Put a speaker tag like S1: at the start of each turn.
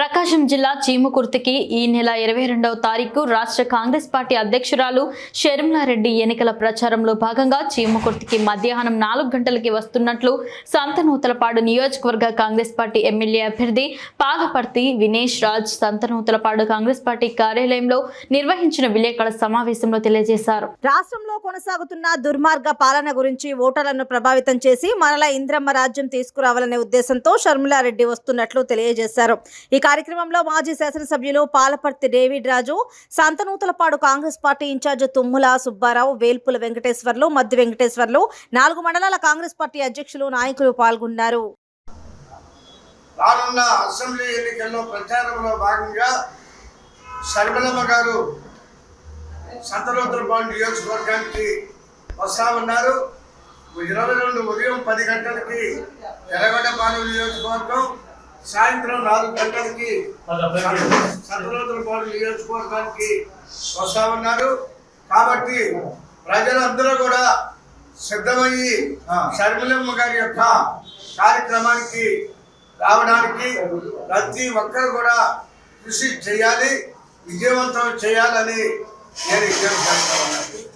S1: Raca ప్రకాశం జిల్లా చీమకుర్తికి ఈ నెల ఇరవై రెండవ తారీఖు రాష్ట్ర కాంగ్రెస్ పార్టీ అధ్యక్షురాలు షర్మిలారెడ్డి ఎన్నికల ప్రచారంలో భాగంగా చీమకుర్తికి మధ్యాహ్నం నాలుగు గంటలకి వస్తున్నట్లు సంతనూతలపాడు నియోజకవర్గ కాంగ్రెస్ పార్టీ ఎమ్మెల్యే అభ్యర్థి పాగపర్తి వినేష్ రాజ్ సంతనూతలపాడు కాంగ్రెస్ పార్టీ కార్యాలయంలో నిర్వహించిన విలేకరుల సమావేశంలో తెలియజేశారు.
S2: రాష్ట్రంలో కొనసాగుతున్న దుర్మార్గ పాలన గురించి ఓటర్లను ప్రభావితం చేసి మరలా ఇంద్రమ్మ రాజ్యం తీసుకురావాలనే ఉద్దేశంతో షర్మిలారెడ్డి వస్తున్నట్లు తెలియజేశారు. ఈ కార్యక్రమం కార్యక్రమంలో మాజీ శాసనసభ్యులు Palaparthi David Raju Santhanuthalapadu Congress party incharge తుమ్ముల Subbarao Velpula Venkateswarlu Maddi Venkateswarlu నాలుగు మండలాల కాంగ్రెస్ పార్టీ అధ్యక్షులు నాయకులు పాల్గొన్నారు.
S3: రానున్న అసెంబ్లీ ఎన్నికల్లో ప్రచారంలో భాగంగా శర్మిలమ్మ గారు సంతనోత్తరపాడు నియోజకవర్గానికి వస్తా ఉన్నారు. ఇరవై రెండు ఉదయం పది గంటలకి ఎర్రగడ్డపాలెం నియోజకవర్గం సాయంత్రం నాలుగు గంటలకి సంతనోత్తరపాడు నియోజకవర్గానికి వస్తా ఉన్నారు. కాబట్టి ప్రజలందరూ కూడా సిద్ధమయ్యి షర్మిలమ్మ గారి యొక్క కార్యక్రమానికి రావడానికి ప్రతి ఒక్కరు కూడా కృషి చేయాలి విజయవంతం చేయాలని నేను విజ్ఞప్తి చేస్తా ఉన్నాను.